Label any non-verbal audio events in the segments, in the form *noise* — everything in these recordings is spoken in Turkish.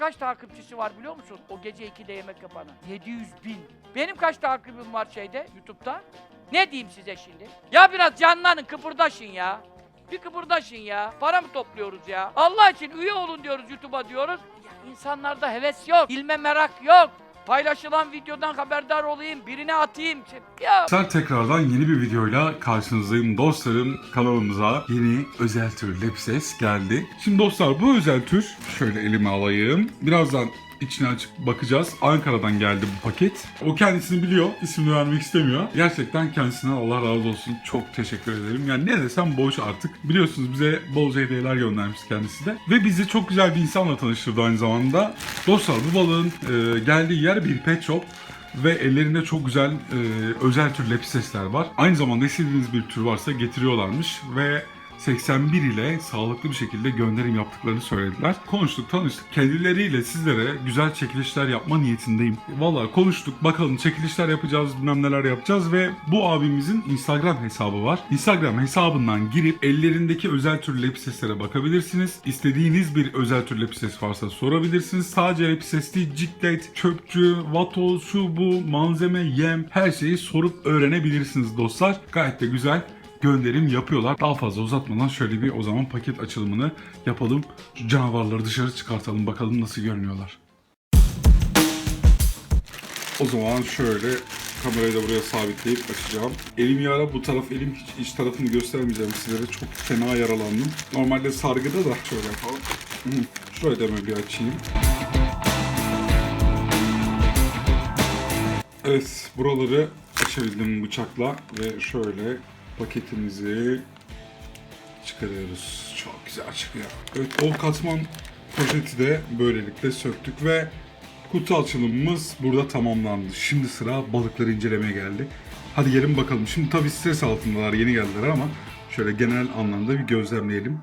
Kaç takipçisi var biliyor musun? O gece 2'de yemek yapanın. 700 bin. Benim kaç takipçim var şeyde, YouTube'da? Ne diyeyim size şimdi? Ya biraz canlanın, kıpırdaşın ya. Bir kıpırdaşın ya. Para mı topluyoruz ya? Allah için üye olun diyoruz YouTube'a diyoruz. Ya insanlarda heves yok, ilme merak yok. Paylaşılan videodan haberdar olayım, birine atayım. Ya Arkadaşlar tekrardan yeni bir videoyla karşınızdayım. Dostlarım kanalımıza yeni özel tür Lepses geldi. Şimdi dostlar bu özel tür şöyle elime alayım. Birazdan içine açıp bakacağız. Ankara'dan geldi bu paket. O kendisini biliyor. ismini vermek istemiyor. Gerçekten kendisine Allah razı olsun. Çok teşekkür ederim. Yani ne desem boş artık. Biliyorsunuz bize bolca hediyeler göndermiş kendisi de. Ve bizi çok güzel bir insanla tanıştırdı aynı zamanda. Dostlar bu balığın e, geldiği yer bir pet shop ve ellerinde çok güzel e, özel tür lepisesler var. Aynı zamanda istediğiniz bir tür varsa getiriyorlarmış ve 81 ile sağlıklı bir şekilde gönderim yaptıklarını söylediler. Konuştuk, tanıştık. Kendileriyle sizlere güzel çekilişler yapma niyetindeyim. Vallahi konuştuk, bakalım çekilişler yapacağız, bilmem neler yapacağız ve bu abimizin Instagram hesabı var. Instagram hesabından girip ellerindeki özel tür lepiseslere bakabilirsiniz. İstediğiniz bir özel tür lepises varsa sorabilirsiniz. Sadece lepises değil, ciklet, çöpçü, vatoz, şu bu, malzeme, yem her şeyi sorup öğrenebilirsiniz dostlar. Gayet de güzel gönderim yapıyorlar. Daha fazla uzatmadan şöyle bir o zaman paket açılımını yapalım. Şu canavarları dışarı çıkartalım bakalım nasıl görünüyorlar. O zaman şöyle kamerayı da buraya sabitleyip açacağım. Elim yara bu taraf elim hiç iç tarafını göstermeyeceğim sizlere. Çok fena yaralandım. Normalde sargıda da şöyle yapalım. Şurayı da bir açayım. Evet buraları açabildim bıçakla ve şöyle paketimizi çıkarıyoruz. Çok güzel çıkıyor. Evet o katman poşeti de böylelikle söktük ve kutu açılımımız burada tamamlandı. Şimdi sıra balıkları incelemeye geldi. Hadi gelin bakalım. Şimdi tabii stres altındalar yeni geldiler ama şöyle genel anlamda bir gözlemleyelim.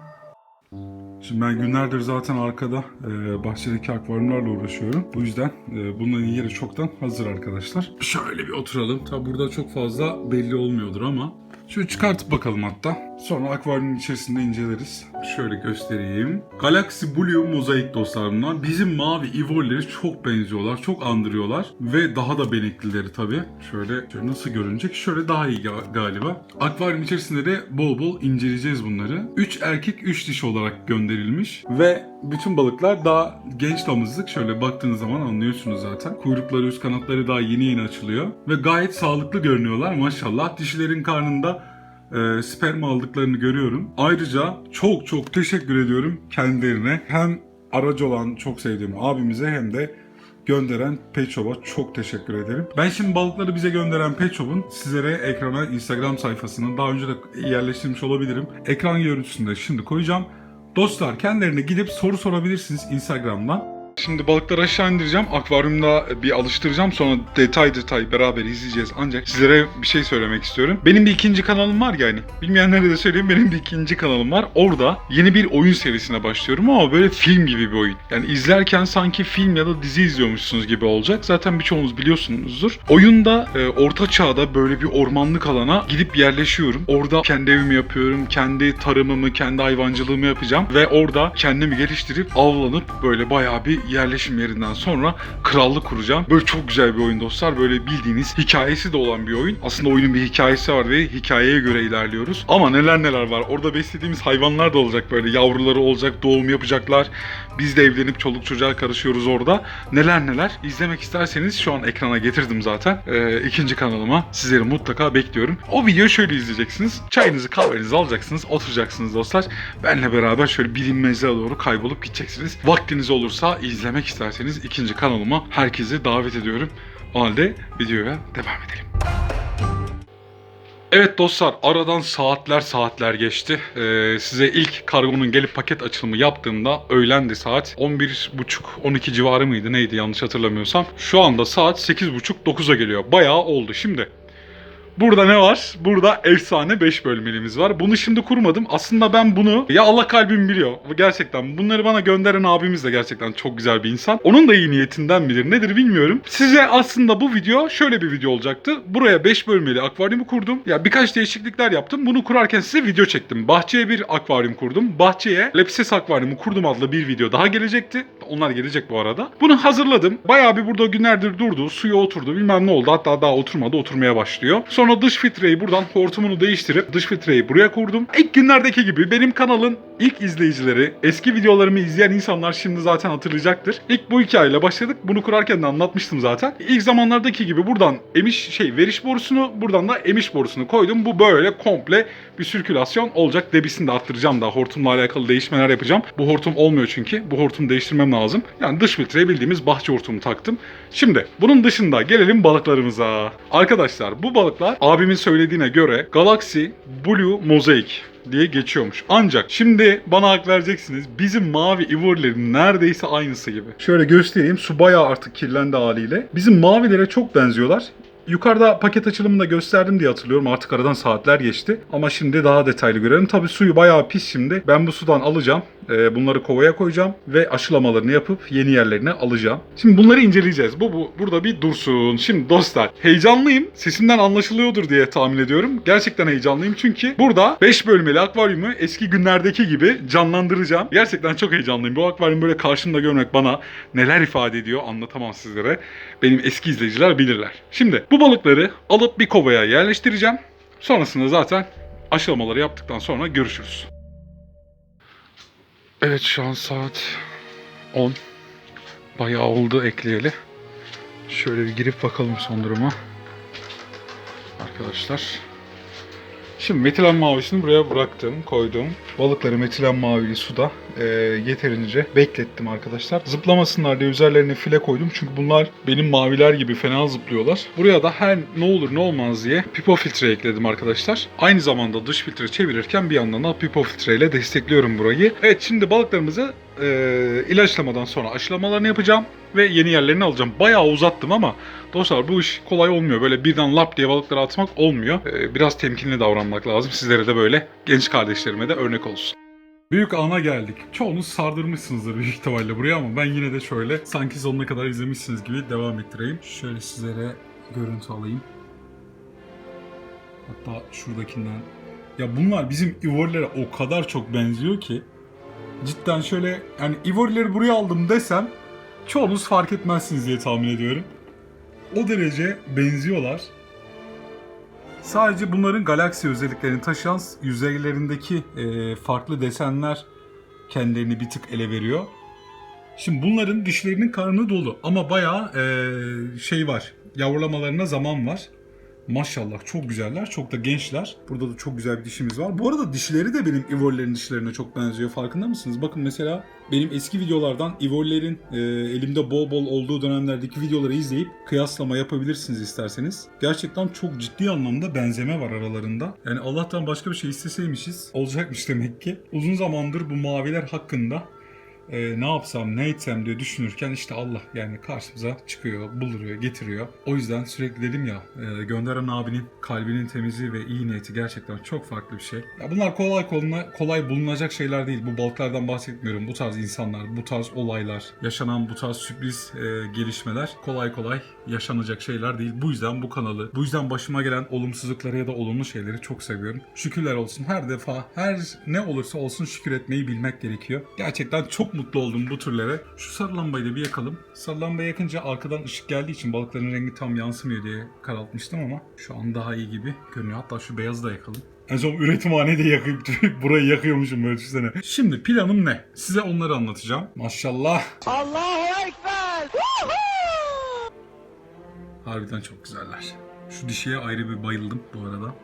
Şimdi ben günlerdir zaten arkada e, bahçedeki akvaryumlarla uğraşıyorum. Bu yüzden e, bunların yeri çoktan hazır arkadaşlar. Şöyle bir oturalım. Tabi burada çok fazla belli olmuyordur ama. Şöyle çıkartıp bakalım hatta. Sonra akvaryumun içerisinde inceleriz. Şöyle göstereyim. Galaxy Blue mozaik dostlar bunlar. Bizim mavi ivolleri çok benziyorlar. Çok andırıyorlar. Ve daha da beneklileri tabi. Şöyle, şöyle nasıl görünecek? Şöyle daha iyi ga- galiba. Akvaryum içerisinde de bol bol inceleyeceğiz bunları. 3 erkek 3 dişi olarak gönderilmiş. Ve bütün balıklar daha genç damızlık. Şöyle baktığınız zaman anlıyorsunuz zaten. Kuyrukları üst kanatları daha yeni yeni açılıyor. Ve gayet sağlıklı görünüyorlar maşallah. Dişilerin karnında e, sperm aldıklarını görüyorum. Ayrıca çok çok teşekkür ediyorum kendilerine. Hem aracı olan çok sevdiğim abimize hem de gönderen Pet çok teşekkür ederim. Ben şimdi balıkları bize gönderen Pet sizlere ekrana Instagram sayfasını daha önce de yerleştirmiş olabilirim. Ekran görüntüsünde şimdi koyacağım. Dostlar kendilerine gidip soru sorabilirsiniz Instagram'dan. Şimdi balıkları aşağı indireceğim. Akvaryumda bir alıştıracağım. Sonra detay detay beraber izleyeceğiz. Ancak sizlere bir şey söylemek istiyorum. Benim bir ikinci kanalım var yani. Bilmeyenlere de söyleyeyim. Benim bir ikinci kanalım var. Orada yeni bir oyun serisine başlıyorum ama böyle film gibi bir oyun. Yani izlerken sanki film ya da dizi izliyormuşsunuz gibi olacak. Zaten birçoğunuz biliyorsunuzdur. Oyunda e, orta çağda böyle bir ormanlık alana gidip yerleşiyorum. Orada kendi evimi yapıyorum. Kendi tarımımı, kendi hayvancılığımı yapacağım. Ve orada kendimi geliştirip avlanıp böyle bayağı bir yerleşim yerinden sonra krallık kuracağım. Böyle çok güzel bir oyun dostlar. Böyle bildiğiniz hikayesi de olan bir oyun. Aslında oyunun bir hikayesi var ve hikayeye göre ilerliyoruz. Ama neler neler var. Orada beslediğimiz hayvanlar da olacak böyle. Yavruları olacak, doğum yapacaklar. Biz de evlenip çoluk çocuğa karışıyoruz orada. Neler neler. İzlemek isterseniz şu an ekrana getirdim zaten. Ee, ikinci kanalıma sizleri mutlaka bekliyorum. O videoyu şöyle izleyeceksiniz. Çayınızı kahvenizi alacaksınız. Oturacaksınız dostlar. Benle beraber şöyle bilinmezliğe doğru kaybolup gideceksiniz. Vaktiniz olursa izlemek isterseniz ikinci kanalıma herkesi davet ediyorum. O halde videoya devam edelim. Evet dostlar aradan saatler saatler geçti. Ee, size ilk kargonun gelip paket açılımı yaptığımda öğlendi saat. 11.30-12 civarı mıydı neydi yanlış hatırlamıyorsam. Şu anda saat 8.30-9'a geliyor. Bayağı oldu. Şimdi Burada ne var? Burada efsane 5 bölmelimiz var. Bunu şimdi kurmadım. Aslında ben bunu ya Allah kalbim biliyor. Gerçekten bunları bana gönderen abimiz de gerçekten çok güzel bir insan. Onun da iyi niyetinden midir nedir bilmiyorum. Size aslında bu video şöyle bir video olacaktı. Buraya 5 bölmeli akvaryumu kurdum. Ya birkaç değişiklikler yaptım. Bunu kurarken size video çektim. Bahçeye bir akvaryum kurdum. Bahçeye Lepsis akvaryumu kurdum adlı bir video daha gelecekti. Onlar gelecek bu arada. Bunu hazırladım. Bayağı bir burada günlerdir durdu. Suya oturdu. Bilmem ne oldu. Hatta daha oturmadı. Oturmaya başlıyor. Sonra dış filtreyi buradan hortumunu değiştirip dış filtreyi buraya kurdum. İlk günlerdeki gibi benim kanalın ilk izleyicileri, eski videolarımı izleyen insanlar şimdi zaten hatırlayacaktır. İlk bu hikayeyle başladık. Bunu kurarken de anlatmıştım zaten. İlk zamanlardaki gibi buradan emiş şey veriş borusunu, buradan da emiş borusunu koydum. Bu böyle komple bir sirkülasyon olacak. Debisini de arttıracağım daha. Hortumla alakalı değişmeler yapacağım. Bu hortum olmuyor çünkü. Bu hortumu değiştirmem lazım. Yani dış filtreye bildiğimiz bahçe hortumu taktım. Şimdi bunun dışında gelelim balıklarımıza. Arkadaşlar bu balıklar abimin söylediğine göre Galaxy Blue Mosaic diye geçiyormuş. Ancak şimdi bana hak vereceksiniz. Bizim mavi ivorilerin neredeyse aynısı gibi. Şöyle göstereyim. Su bayağı artık kirlendi haliyle. Bizim mavilere çok benziyorlar. Yukarıda paket açılımında gösterdim diye hatırlıyorum. Artık aradan saatler geçti. Ama şimdi daha detaylı görelim. Tabii suyu bayağı pis şimdi. Ben bu sudan alacağım. Ee, bunları kovaya koyacağım. Ve aşılamalarını yapıp yeni yerlerine alacağım. Şimdi bunları inceleyeceğiz. Bu, bu burada bir dursun. Şimdi dostlar heyecanlıyım. Sesimden anlaşılıyordur diye tahmin ediyorum. Gerçekten heyecanlıyım çünkü burada 5 bölmeli akvaryumu eski günlerdeki gibi canlandıracağım. Gerçekten çok heyecanlıyım. Bu akvaryum böyle karşımda görmek bana neler ifade ediyor anlatamam sizlere. Benim eski izleyiciler bilirler. Şimdi bu balıkları alıp bir kovaya yerleştireceğim. Sonrasında zaten aşılamaları yaptıktan sonra görüşürüz. Evet şu an saat 10. Bayağı oldu ekleyeli. Şöyle bir girip bakalım son duruma. Arkadaşlar. Şimdi metilen mavisini buraya bıraktım, koydum. Balıkları metilen mavili suda e, yeterince beklettim arkadaşlar. Zıplamasınlar diye üzerlerine file koydum. Çünkü bunlar benim maviler gibi fena zıplıyorlar. Buraya da her ne olur ne olmaz diye pipo filtre ekledim arkadaşlar. Aynı zamanda dış filtre çevirirken bir yandan da pipo filtre ile destekliyorum burayı. Evet şimdi balıklarımızı e, ilaçlamadan sonra aşılamalarını yapacağım ve yeni yerlerini alacağım. Bayağı uzattım ama dostlar bu iş kolay olmuyor. Böyle birden lap diye balıkları atmak olmuyor. E, biraz temkinli davranmak lazım. Sizlere de böyle genç kardeşlerime de örnek olsun. Büyük ana geldik. Çoğunuz sardırmışsınızdır büyük ihtimalle buraya ama ben yine de şöyle sanki sonuna kadar izlemişsiniz gibi devam ettireyim. Şöyle sizlere görüntü alayım. Hatta şuradakinden. Ya bunlar bizim ivorilere o kadar çok benziyor ki. Cidden şöyle yani ivorileri buraya aldım desem çoğunuz fark etmezsiniz diye tahmin ediyorum. O derece benziyorlar. Sadece bunların galaksi özelliklerini taşıyan yüzeylerindeki e, farklı desenler kendilerini bir tık ele veriyor. Şimdi bunların dişlerinin karnı dolu ama bayağı e, şey var. Yavrulamalarına zaman var. Maşallah çok güzeller, çok da gençler. Burada da çok güzel bir dişimiz var. Bu arada dişleri de benim Ivorilerin dişlerine çok benziyor. Farkında mısınız? Bakın mesela benim eski videolardan Ivorilerin e, elimde bol bol olduğu dönemlerdeki videoları izleyip kıyaslama yapabilirsiniz isterseniz. Gerçekten çok ciddi anlamda benzeme var aralarında. Yani Allah'tan başka bir şey isteseymişiz olacakmış demek ki. Uzun zamandır bu maviler hakkında e, ne yapsam ne etsem diye düşünürken işte Allah yani karşımıza çıkıyor, buluruyor, getiriyor. O yüzden sürekli dedim ya e, gönderen abinin kalbinin temizliği ve iyi niyeti gerçekten çok farklı bir şey. Ya bunlar kolay kolay, kolay bulunacak şeyler değil. Bu balıklardan bahsetmiyorum. Bu tarz insanlar, bu tarz olaylar, yaşanan bu tarz sürpriz e, gelişmeler kolay kolay yaşanacak şeyler değil. Bu yüzden bu kanalı, bu yüzden başıma gelen olumsuzlukları ya da olumlu şeyleri çok seviyorum. Şükürler olsun. Her defa, her ne olursa olsun şükür etmeyi bilmek gerekiyor. Gerçekten çok mutlu oldum bu türlere. Şu sarı lambayı da bir yakalım. Sarı lambayı yakınca arkadan ışık geldiği için balıkların rengi tam yansımıyor diye karaltmıştım ama şu an daha iyi gibi görünüyor. Hatta şu beyazı da yakalım. En son üretimhanede yakıp *laughs* burayı yakıyormuşum böyle düşünsene. Şimdi planım ne? Size onları anlatacağım. Maşallah. Harbiden çok güzeller. Şu dişiye ayrı bir bayıldım bu arada.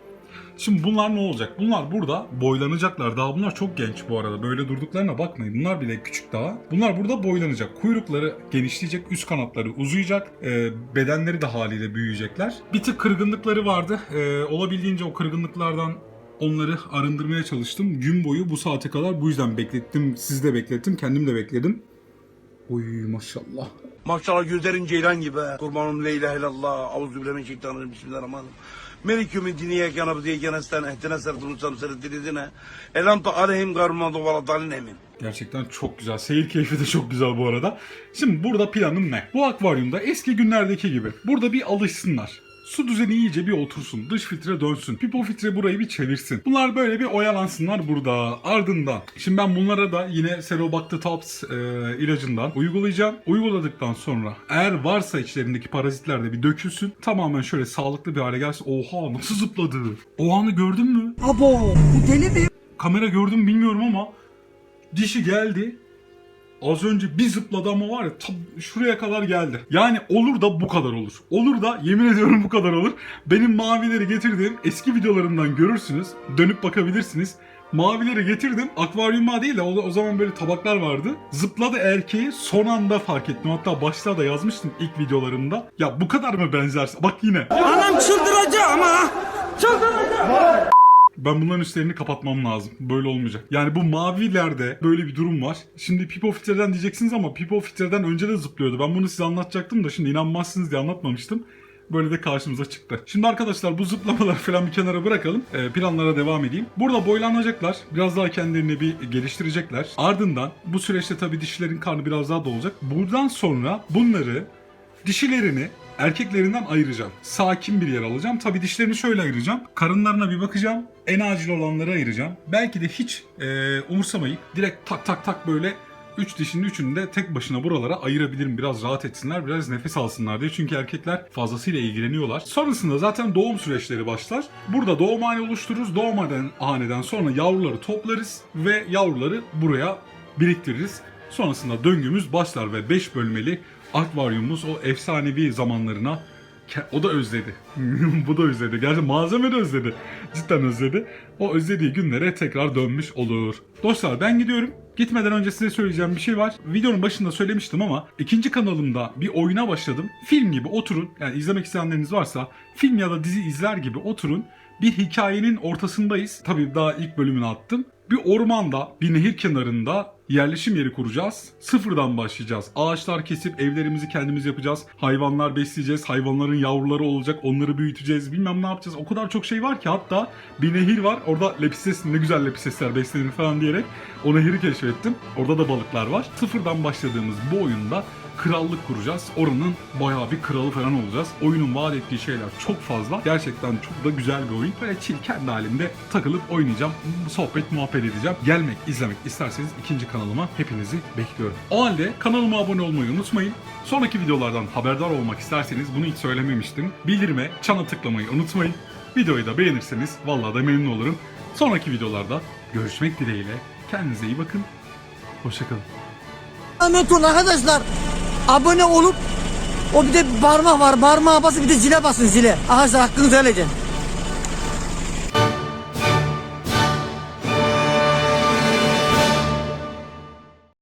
Şimdi bunlar ne olacak? Bunlar burada boylanacaklar. Daha bunlar çok genç bu arada. Böyle durduklarına bakmayın. Bunlar bile küçük daha. Bunlar burada boylanacak. Kuyrukları genişleyecek. Üst kanatları uzayacak. Ee, bedenleri de haliyle büyüyecekler. Bir tık kırgınlıkları vardı. Ee, olabildiğince o kırgınlıklardan onları arındırmaya çalıştım. Gün boyu bu saate kadar bu yüzden beklettim. Sizi de beklettim. Kendim de bekledim. Oy maşallah. Maşallah gözlerin ceylan gibi. Kurbanım la ilahe illallah. Auzu billahi mineşşeytanirracim. Bismillahirrahmanirrahim. Melikümü diniye kanabı diye genesten ehtine sertulu samsere dilidine. Elam ta aleyhim garmadu valadalin emin. Gerçekten çok güzel. Seyir keyfi de çok güzel bu arada. Şimdi burada planım ne? Bu akvaryumda eski günlerdeki gibi. Burada bir alışsınlar. Su düzeni iyice bir otursun. Dış filtre dönsün. Pipo filtre burayı bir çevirsin. Bunlar böyle bir oyalansınlar burada. Ardından. Şimdi ben bunlara da yine Serobacter-Tops e, ilacından uygulayacağım. Uyguladıktan sonra eğer varsa içlerindeki parazitler de bir dökülsün. Tamamen şöyle sağlıklı bir hale gelsin. Oha nasıl zıpladı. O anı gördün mü? Abo bu deli mi? Kamera gördüm bilmiyorum ama dişi geldi. Az önce bir zıpladı ama var ya tam şuraya kadar geldi. Yani olur da bu kadar olur. Olur da yemin ediyorum bu kadar olur. Benim mavileri getirdiğim eski videolarımdan görürsünüz. Dönüp bakabilirsiniz. Mavileri getirdim. Akvaryuma değil de o, o zaman böyle tabaklar vardı. Zıpladı erkeği son anda fark ettim. Hatta başta da yazmıştım ilk videolarımda. Ya bu kadar mı benzersin? Bak yine. Anam çıldıracak ama. Çıldıracak. Ben bunların üstlerini kapatmam lazım. Böyle olmayacak. Yani bu mavilerde böyle bir durum var. Şimdi Pipo filtreden diyeceksiniz ama Pipo filtreden önce de zıplıyordu. Ben bunu size anlatacaktım da şimdi inanmazsınız diye anlatmamıştım. Böyle de karşımıza çıktı. Şimdi arkadaşlar bu zıplamaları *laughs* falan bir kenara bırakalım. Ee, planlara devam edeyim. Burada boylanacaklar. Biraz daha kendilerini bir geliştirecekler. Ardından bu süreçte tabii dişilerin karnı biraz daha dolacak. Buradan sonra bunları Dişilerini erkeklerinden ayıracağım. Sakin bir yer alacağım. Tabii dişlerini şöyle ayıracağım. Karınlarına bir bakacağım. En acil olanları ayıracağım. Belki de hiç e, umursamayıp direkt tak tak tak böyle 3 dişinin üçünü de tek başına buralara ayırabilirim. Biraz rahat etsinler, biraz nefes alsınlar diye. Çünkü erkekler fazlasıyla ilgileniyorlar. Sonrasında zaten doğum süreçleri başlar. Burada doğumhane oluştururuz. Doğumhaneden haneden sonra yavruları toplarız ve yavruları buraya biriktiririz. Sonrasında döngümüz başlar ve 5 bölmeli akvaryumumuz o efsanevi zamanlarına o da özledi. *laughs* Bu da özledi. Gerçi malzeme de özledi. Cidden özledi. O özlediği günlere tekrar dönmüş olur. Dostlar ben gidiyorum. Gitmeden önce size söyleyeceğim bir şey var. Videonun başında söylemiştim ama ikinci kanalımda bir oyuna başladım. Film gibi oturun. Yani izlemek isteyenleriniz varsa film ya da dizi izler gibi oturun. Bir hikayenin ortasındayız. Tabii daha ilk bölümünü attım. Bir ormanda, bir nehir kenarında yerleşim yeri kuracağız. Sıfırdan başlayacağız. Ağaçlar kesip evlerimizi kendimiz yapacağız. Hayvanlar besleyeceğiz. Hayvanların yavruları olacak. Onları büyüteceğiz. Bilmem ne yapacağız. O kadar çok şey var ki hatta bir nehir var. Orada lepistes ne güzel lepistesler beslenir falan diyerek o nehri keşfettim. Orada da balıklar var. Sıfırdan başladığımız bu oyunda krallık kuracağız. Oranın bayağı bir kralı falan olacağız. Oyunun vaat ettiği şeyler çok fazla. Gerçekten çok da güzel bir oyun. Böyle chill kendi halimde takılıp oynayacağım. Sohbet muhabbet edeceğim. Gelmek, izlemek isterseniz ikinci kanalıma hepinizi bekliyorum. O halde kanalıma abone olmayı unutmayın. Sonraki videolardan haberdar olmak isterseniz bunu hiç söylememiştim. Bildirime, çana tıklamayı unutmayın. Videoyu da beğenirseniz vallahi da memnun olurum. Sonraki videolarda görüşmek dileğiyle. Kendinize iyi bakın. Hoşçakalın. Olun arkadaşlar. Abone olup o bir de parmak var. Parmağa basın bir de zile basın zile. Arkadaşlar hakkınızı helal edin.